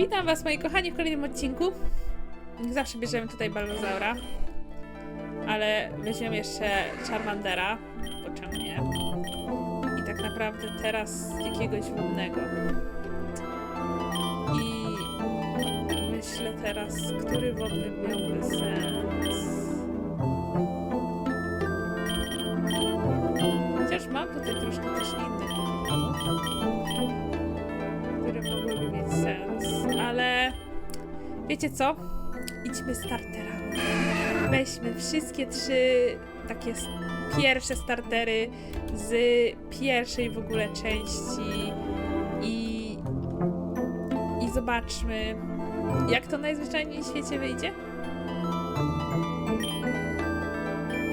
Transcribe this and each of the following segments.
Witam was moi kochani w kolejnym odcinku. Zawsze bierzemy tutaj Balbazaura. Ale weźmiemy jeszcze Charmandera, bo czemu nie? I tak naprawdę teraz jakiegoś wodnego. I myślę teraz, który wodny miałby sens. Chociaż mam tutaj troszkę też innych wiecie co? Idźmy starterami. Weźmy wszystkie trzy takie pierwsze startery z pierwszej w ogóle części i, i zobaczmy, jak to najzwyczajniej w świecie wyjdzie.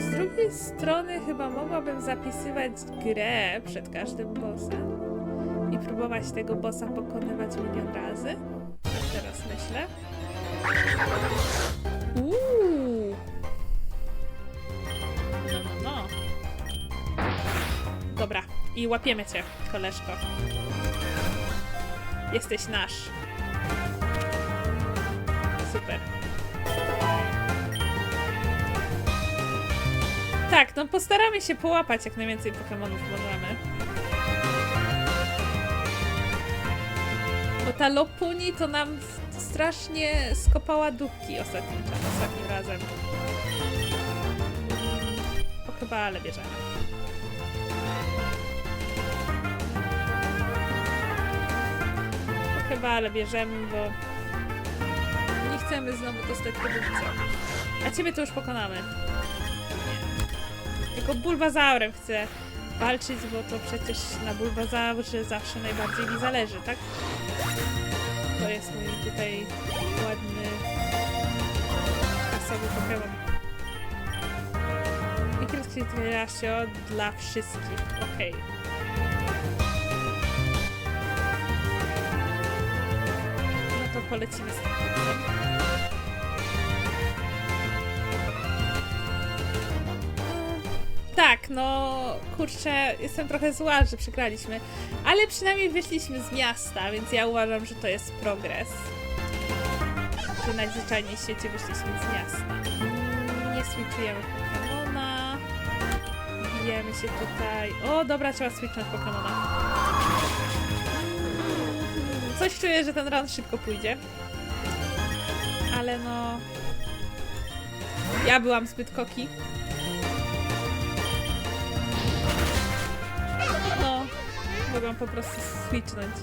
Z drugiej strony chyba mogłabym zapisywać grę przed każdym bossem i próbować tego bossa pokonywać milion razy. Tak teraz myślę. Uuu. No, no, no. Dobra, i łapiemy cię, koleżko. Jesteś nasz. Super. Tak, no postaramy się połapać jak najwięcej Pokemonów możemy. Ta Lopuni to nam strasznie skopała dupki ostatnim, ostatnim razem. O chyba, ale bierzemy. O chyba, ale bierzemy, bo nie chcemy znowu dostać produkcji. A ciebie to już pokonamy. Nie. Tylko bulbazaurem chcę walczyć, bo to przecież na bulbazaurze zawsze najbardziej mi zależy, tak? To jest mój tutaj ładny kasowy Pokémon. Mikroskrytwierasio dla wszystkich. Okej. No to polecimy z Tak, no kurczę, jestem trochę zła, że przegraliśmy, ale przynajmniej wyszliśmy z miasta, więc ja uważam, że to jest progres. Że najzwyczajniej w świecie wyszliśmy z miasta. Nie switchujemy Pokemona. Bijemy się tutaj. O, dobra, trzeba switchnąć Pokemona. Coś czuję, że ten run szybko pójdzie. Ale no... Ja byłam zbyt koki. Mogłam po prostu switchnąć.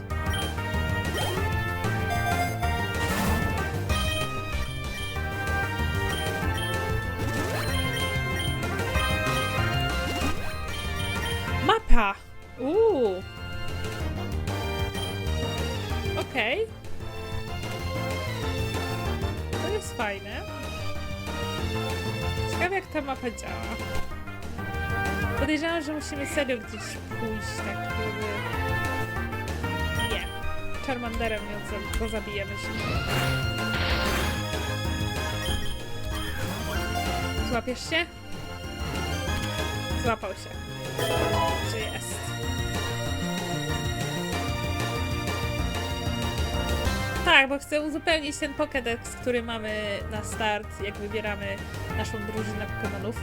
Mapa! Uuu! Okej. To jest fajne. Ciekawe jak ta mapa działa. Podejrzewam, że musimy serio gdzieś pójść, tak żeby... Nie. Charmanderem za- go zabijemy się. Złapiesz się? Złapał się. Że jest. Tak, bo chcę uzupełnić ten Pokédex, który mamy na start, jak wybieramy naszą drużynę Pokémonów.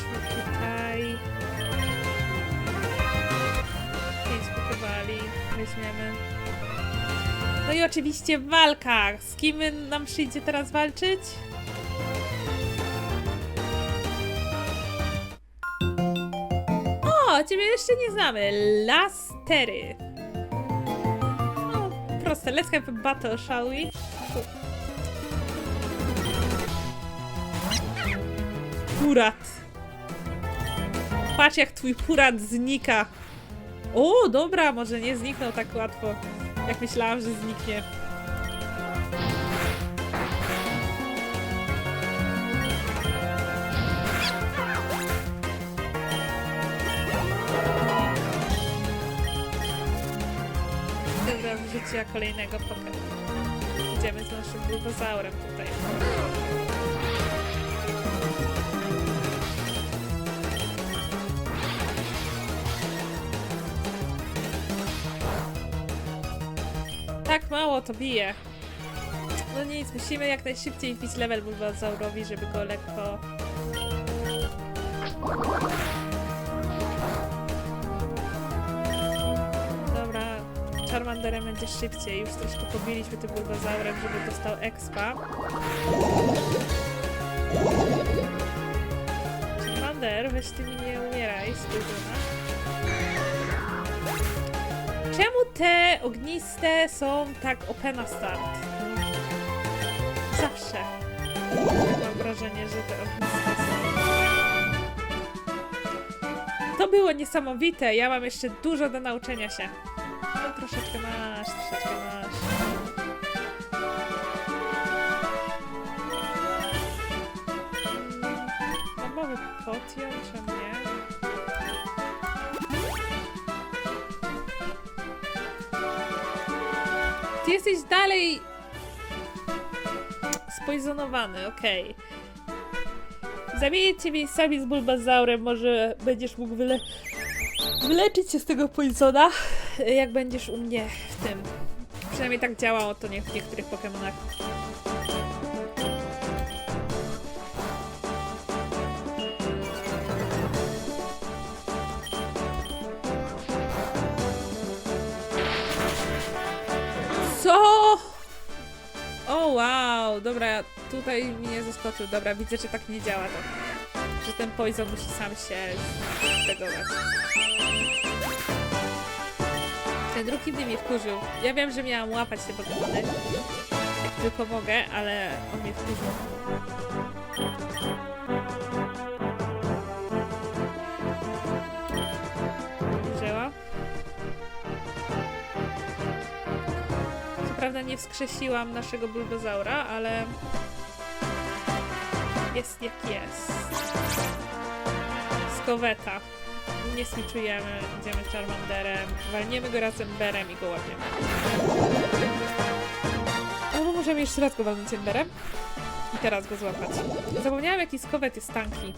Zobaczmy tutaj. Pięć pokowali. Weźmiemy. No i oczywiście walka. Z kim nam przyjdzie teraz walczyć? O, ciebie jeszcze nie znamy. Lastery. No, proste. Let's have a battle, shall we? Purat. Patrz jak twój purat znika. O, dobra, może nie zniknął tak łatwo, jak myślałam, że zniknie. Dobra, wrzuciła kolejnego Pokemon. Idziemy z naszym bulbazaurem tutaj. Tak mało to bije. No nic, musimy jak najszybciej wbić level Bulbazaurowi, żeby go lekko... Dobra, Charmanderem będzie szybciej. Już troszkę pobiliśmy tym Bulbazaurem, żeby dostał expa. Charmander, weź ty mi nie umieraj, spójrzona. Te ogniste są tak OP na start? Zawsze. Mam wrażenie, że te ogniste są. To było niesamowite. Ja mam jeszcze dużo do nauczenia się. No troszeczkę masz, troszeczkę masz. Mm, Mamy potion, jesteś dalej spoizonowany, okej. Zamienię cię miejscami z Bulbazaurem, może będziesz mógł wyle... wyleczyć się z tego poizona, jak będziesz u mnie w tym. Przynajmniej tak działało to nie w niektórych Pokemonach. Co? O wow, dobra, tutaj mnie zaskoczył. Dobra, widzę, że tak nie działa to. Że ten poison musi sam się zdegować. Ten drugi mnie wkurzył. Ja wiem, że miałam łapać te Pokemony. Jak tylko mogę, ale on mnie wkurzył. Prawda nie wskrzesiłam naszego Bulbazaura, ale jest jak jest. Skoweta. Nie sliczujemy, idziemy Charmanderem, walniemy go razem Berem i go łapiemy. Albo możemy jeszcze raz go walnąć Emberem i teraz go złapać. Zapomniałam jaki skowet jest tanki.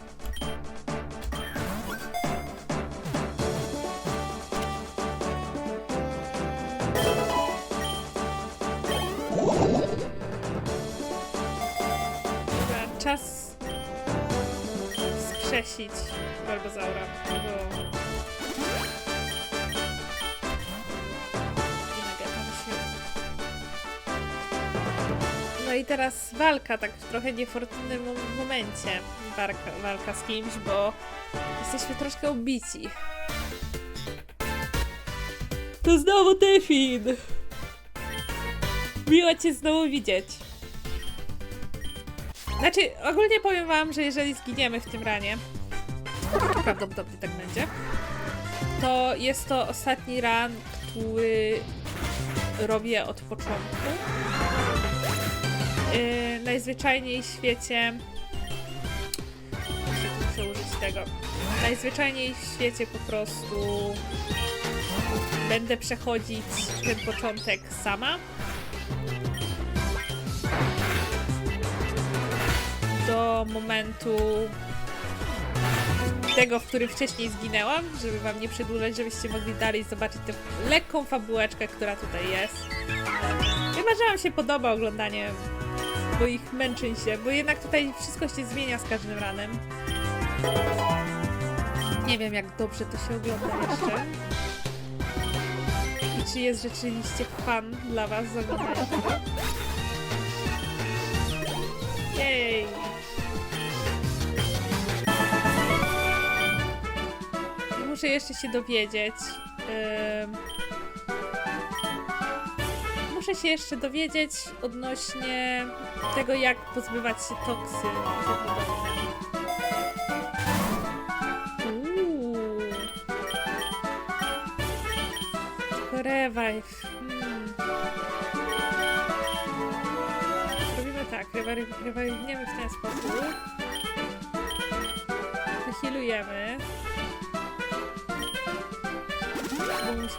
Skrzesić Bulbazaura, bo... No i teraz walka, tak w trochę niefortunnym mo- momencie. Walka, walka z kimś, bo jesteśmy troszkę ubici. To znowu Tyfin! Miło cię znowu widzieć. Znaczy, ogólnie powiem wam, że jeżeli zginiemy w tym ranie, prawdopodobnie tak będzie, to jest to ostatni ran, który robię od początku. Yy, najzwyczajniej w świecie. Muszę użyć tego. Najzwyczajniej w świecie po prostu będę przechodzić ten początek sama. Do momentu tego, w którym wcześniej zginęłam, żeby wam nie przedłużać, żebyście mogli dalej zobaczyć tę lekką fabułeczkę, która tutaj jest. Chyba, że wam się podoba oglądanie moich męczeń się, bo jednak tutaj wszystko się zmienia z każdym ranem. Nie wiem, jak dobrze to się ogląda jeszcze. I czy jest rzeczywiście fan dla was z oglądania tego? Jej! Muszę jeszcze się dowiedzieć. ym, Muszę się jeszcze dowiedzieć odnośnie tego, jak pozbywać się. Tylko revive. Hmm. Robimy tak, reviveniemy w ten sposób. Wyhealujemy.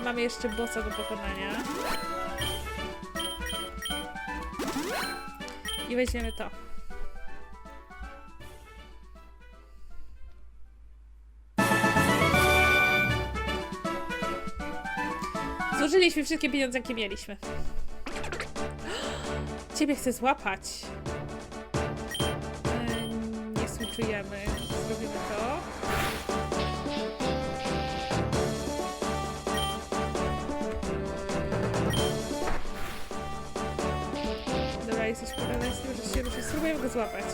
Mamy jeszcze bossa do pokonania. I weźmiemy to. Zużyliśmy wszystkie pieniądze, jakie mieliśmy. Ciebie chcę złapać. Eee, nie switchujemy. Zrobimy to. Że się ruszy. Spróbujemy go złapać.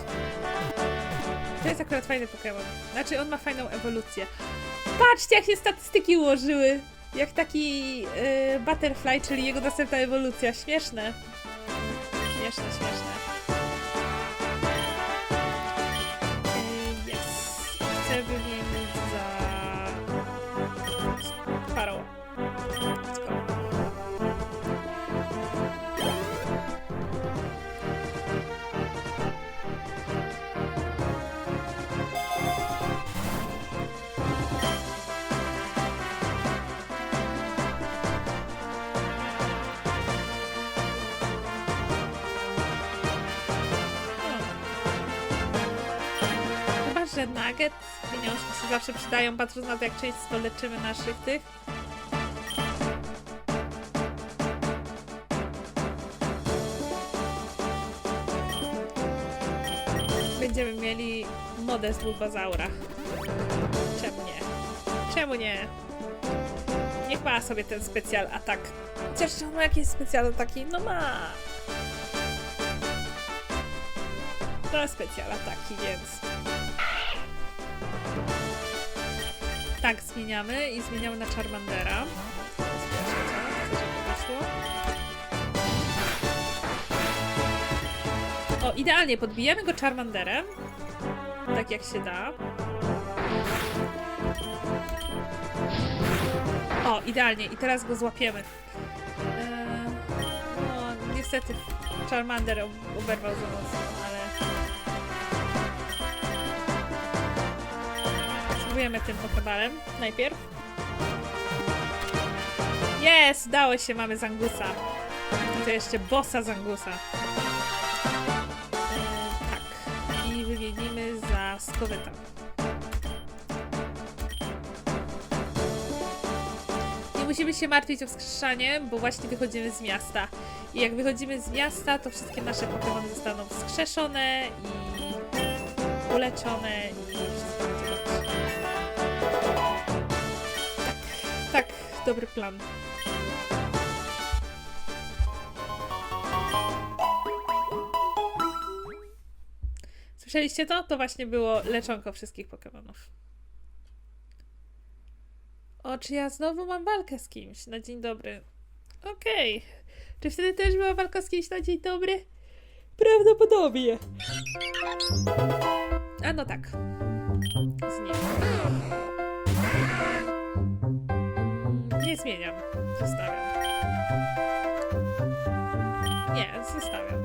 To jest akurat fajny Pokémon. Znaczy, on ma fajną ewolucję. Patrzcie, jak się statystyki ułożyły! Jak taki yy, Butterfly, czyli jego następna ewolucja. Śmieszne. Śmieszne, śmieszne. Że nugget, pieniążki się zawsze przydają, patrząc na to, jak często leczymy naszych tych. Będziemy mieli modę z Bulbazaura. Czemu nie? Czemu nie? Niech ma sobie ten specjal atak. Chociaż on ma jakieś specjal ataki? No ma! To specjal ataki, więc... Tak, zmieniamy i zmieniamy na Charmandera. O, idealnie, podbijamy go Charmanderem. Tak jak się da. O, idealnie, i teraz go złapiemy. Eee, no, niestety Charmander ob- oberwał za mocno, Spróbujemy tym pokebalem najpierw. Jest! Dało się, mamy Zangusa. To jeszcze bossa Zangusa. Tak. I wymienimy za Skowyta. Nie musimy się martwić o wskrzeszanie, bo właśnie wychodzimy z miasta. I jak wychodzimy z miasta, to wszystkie nasze Pokémony zostaną wskrzeszone i uleczone dobry plan. Słyszeliście to? To właśnie było leczonko wszystkich Pokémonów. O, czy ja znowu mam walkę z kimś na dzień dobry? Okej. Czy wtedy też była walka z kimś na dzień dobry? Prawdopodobnie. A no tak. Z nim. Nie zmieniam. Zostawiam. Nie, zostawiam.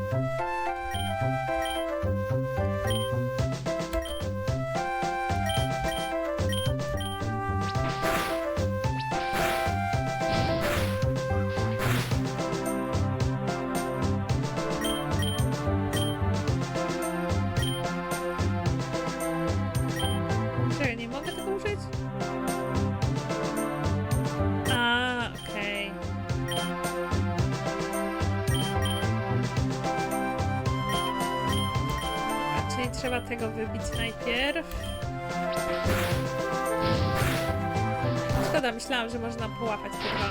Tego wybić najpierw. Szkoda, myślałam, że można połapać chyba.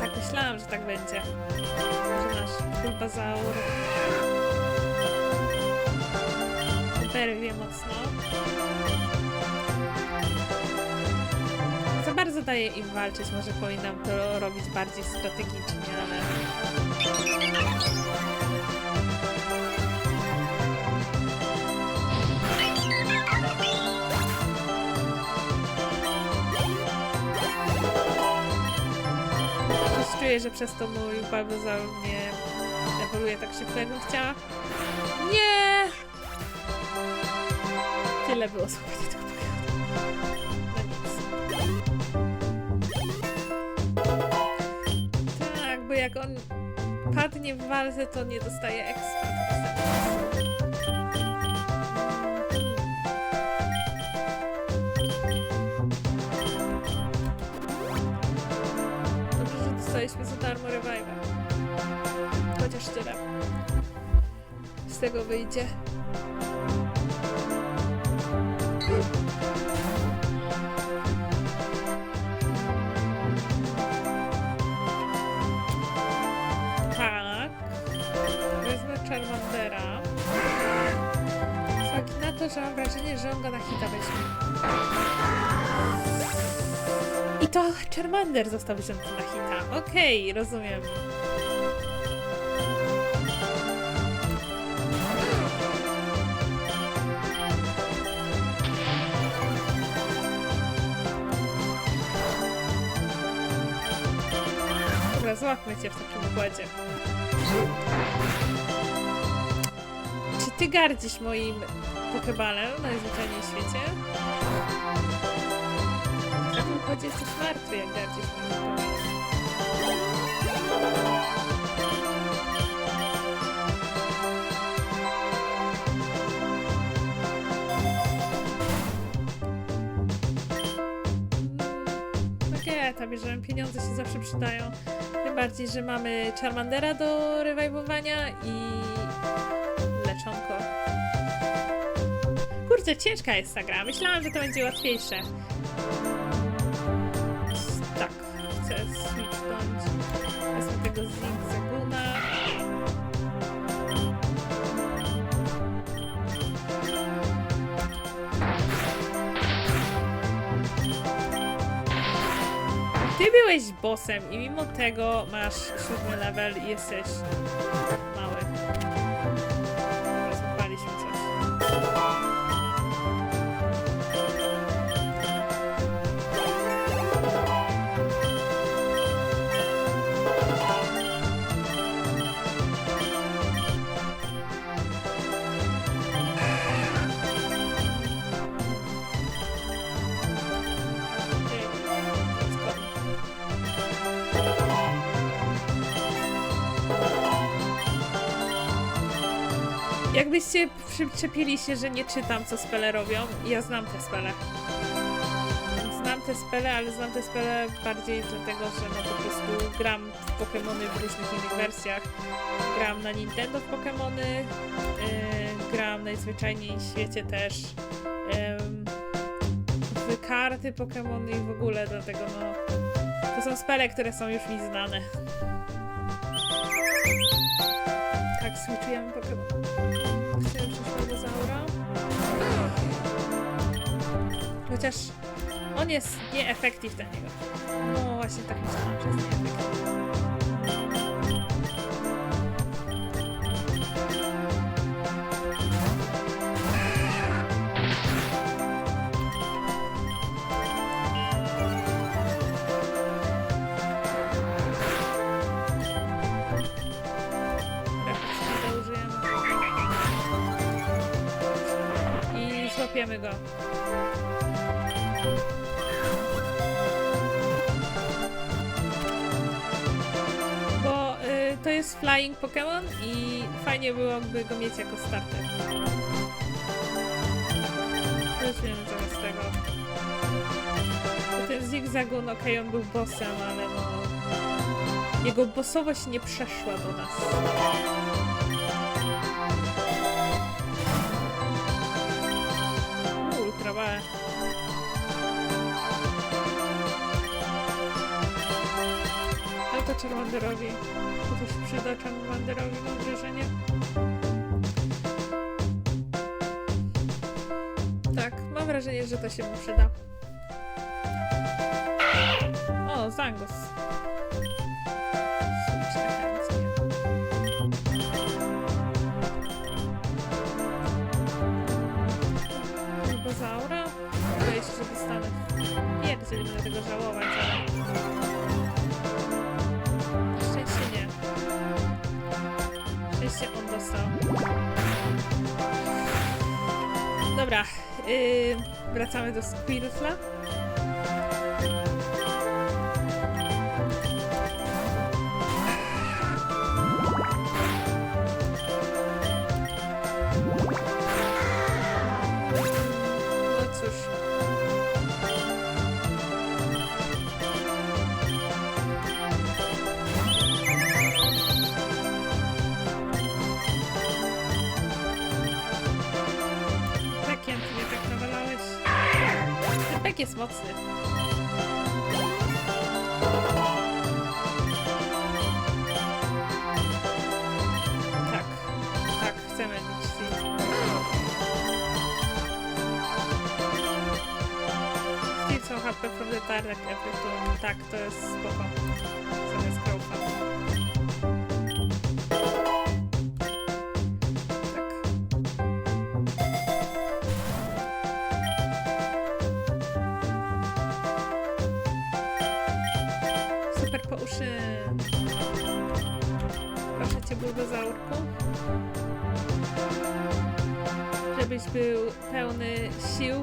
Tak myślałam, że tak będzie. Że nasz bulbazaur Berwie mocno. Za bardzo daje im walczyć, może powinnam to robić bardziej strategicznie, ale... Że przez to mój Bulbasaur nie ewoluuje tak szybko, jakbym chciała. Nie! Tyle było słuchać tego. Tak, bo jak on padnie w walce, to nie dostaje expa. Revive'a. chociaż tyle. Z tego wyjdzie. Tak. Wezmę Charmandera. Uwagi na to, że mam wrażenie, że on go na hita weźmie. To Charmander został wzięty na hita. Okej, rozumiem. Dobra, złapmy cię w takim układzie. Czy ty gardzisz moim pokebalem najzwyczajniej w świecie? W takim układzie jesteś martwy, jak gardzisz moim pokebalem. Okej, tam bierzemy pieniądze się zawsze przydają. Tym bardziej, że mamy Charmandera do rewajwowania i leczonko. Kurczę, ciężka jest ta gra. Myślałam, że to będzie łatwiejsze. Tego Zigzaguna. Ty byłeś bossem i mimo tego masz siódmy level i jesteś Jakbyście przyczepili się, że nie czytam, co spele robią, ja znam te spele. Znam te spele, ale znam te spele bardziej dlatego, że no po prostu gram w Pokémony w różnych innych wersjach. Gram na Nintendo w Pokémony, yy, gram najzwyczajniej w świecie też ym, w karty Pokémony i w ogóle, dlatego no to są spele, które są już mi znane. Tak, switchujemy Pokémon. Chociaż on jest nieefektyw dla niego. No właśnie tak myślałam, że jest nieefektyw. Rapid użyjemy. I złapiemy go. Flying Pokémon i fajnie byłoby go mieć jako starter. Weźmiemy zamiast tego. Bo ten Zigzagun, okej, on był bossem, ale no... Jego bossowość nie przeszła do nas. Charmanderowi. To też przyda Charmanderowi, mam wrażenie. Tak, mam wrażenie, że to się mu przyda. O, Zangus. Wracamy do Squirtla. Jest mocny. Tak, tak, chcemy mieć Steve. Steve są HP from the turn. Tak, to jest spoko. Zamiast Proszę cię, buldozaurku. Żebyś był pełny sił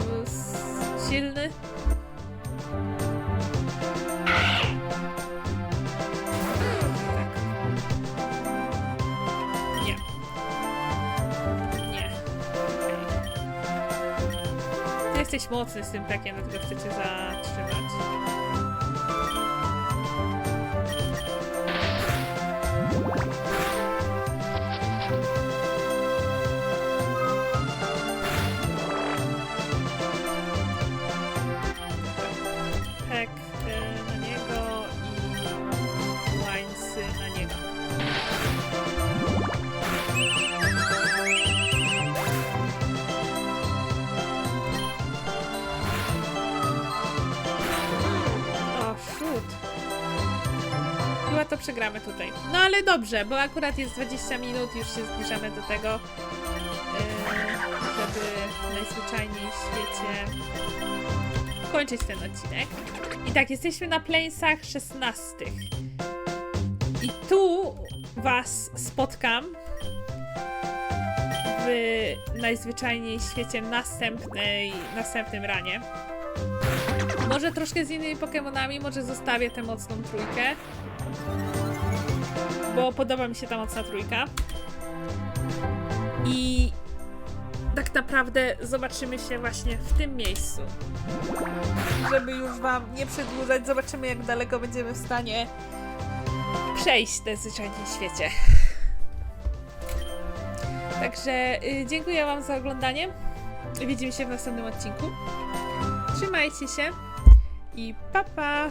i był silny. Tak. Jesteś mocny z tym pekiem, dlatego chcę cię zatrzymać. Przegramy tutaj. No ale dobrze, bo akurat jest 20 minut, już się zbliżamy do tego, yy, żeby najzwyczajniej w świecie kończyć ten odcinek. I tak, jesteśmy na Plainsach 16. I tu was spotkam w najzwyczajniej w świecie następnej, następnym ranie. Może troszkę z innymi Pokemonami, może zostawię tę mocną trójkę. Bo podoba mi się ta mocna trójka. I tak naprawdę zobaczymy się właśnie w tym miejscu. Żeby już wam nie przedłużać, zobaczymy jak daleko będziemy w stanie przejść w świecie. Także y, dziękuję wam za oglądanie. Widzimy się w następnym odcinku. Trzymajcie się i pa pa!